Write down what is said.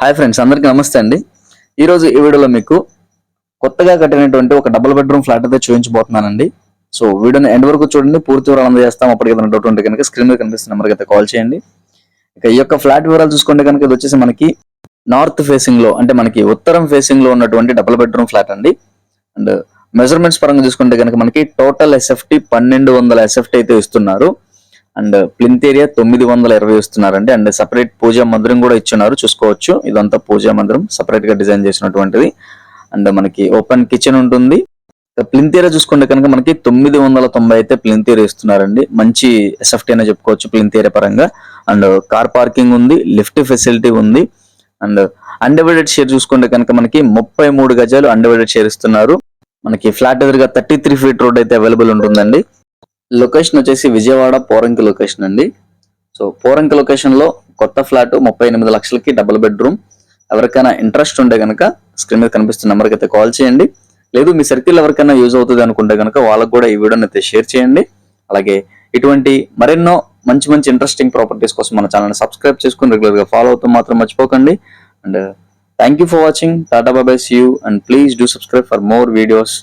Hi friends అందరికీ నమస్తే అండి. ఈరోజు ఈ వీడియోలో మీకు కొత్తగా కట్టినటువంటి ఒక డబుల్ బెడ్రూమ్ ఫ్లాట్ అయితే చూపించబోతున్నానండి. సో వీడియోని ఎండ్ వరకు చూడండి పూర్తి వివరాలు అందజేస్తాం. అప్పటికి ఏదైనా డౌట్ ఉంటే కనుక స్క్రీన్ మీద కనిపిస్తున్న నెంబర్కి అయితే కాల్ చేయండి. ఇక ఈ యొక్క ఫ్లాట్ వివరాలు చూసుకుంటే కనుక ఇది వచ్చేసి మనకి నార్త్ ఫేసింగ్లో అంటే మనకి ఉత్తరం ఫేసింగ్లో ఉన్నటువంటి డబుల్ బెడ్రూమ్ ఫ్లాట్ అండి. అండ్ మెజర్మెంట్స్ పరంగా చూసుకుంటే కనుక మనకి టోటల్ ఎస్ఎఫ్టీ పన్నెండు వందల ఎస్ఎఫ్టీ అయితే ఇస్తున్నారు. అండ్ ప్లింత్ ఏరియా తొమ్మిది వందల ఇరవై ఇస్తున్నారండి అండ్ సపరేట్ పూజా మందిరం కూడా ఇచ్చున్నారు. చూసుకోవచ్చు. ఇదంతా పూజా మందిరం. సపరేట్గా డిజైన్ చేసినటువంటిది. అండ్ మనకి ఓపెన్ కిచెన్ ఉంటుంది. ప్లింత్ ఏరియా చూసుకుంటే కనుక మనకి తొమ్మిది వందల తొంభై అయితే ప్లింత్ ఏరియా ఇస్తున్నారండి. మంచి ఎస్ఎఫ్టీ అనే చెప్పుకోవచ్చు ప్లింత్ ఏరియా పరంగా. అండ్ కార్ పార్కింగ్ ఉంది. లిఫ్ట్ ఫెసిలిటీ ఉంది. అండ్ అన్డివైడెడ్ షేర్ చూసుకుంటే కనుక మనకి ముప్పై మూడు గజాలు అన్డివైడెడ్ షేర్ ఇస్తున్నారు. మనకి ఫ్లాట్ ఎదురుగా థర్టీ త్రీ ఫీట్ రోడ్ అయితే అవైలబుల్ ఉంటుందండి. లొకేషన్ వచ్చేసి విజయవాడ పోరంకి లొకేషన్ అండి. సో పోరంకి లొకేషన్లో కొత్త ఫ్లాట్ ముప్పై ఎనిమిది లక్షలకి డబుల్ బెడ్రూమ్. ఎవరికైనా ఇంట్రెస్ట్ ఉంటే కనుక స్క్రీన్ మీద కనిపిస్తున్న నెంబర్కి అయితే కాల్ చేయండి. లేదు మీ సర్కిల్ ఎవరికైనా యూజ్ అవుతుంది అనుకుంటే కనుక వాళ్ళకు కూడా ఈ వీడియోని అయితే షేర్ చేయండి. అలాగే ఇటువంటి మరెన్నో మంచి మంచి ఇంట్రెస్టింగ్ ప్రాపర్టీస్ కోసం మన ఛానల్ని సబ్స్క్రైబ్ చేసుకుని రెగ్యులర్గా ఫాలో అవుతూ మాత్రం మర్చిపోకండి. And thank you for watching tata బాబాయ్ see you and please do subscribe for more videos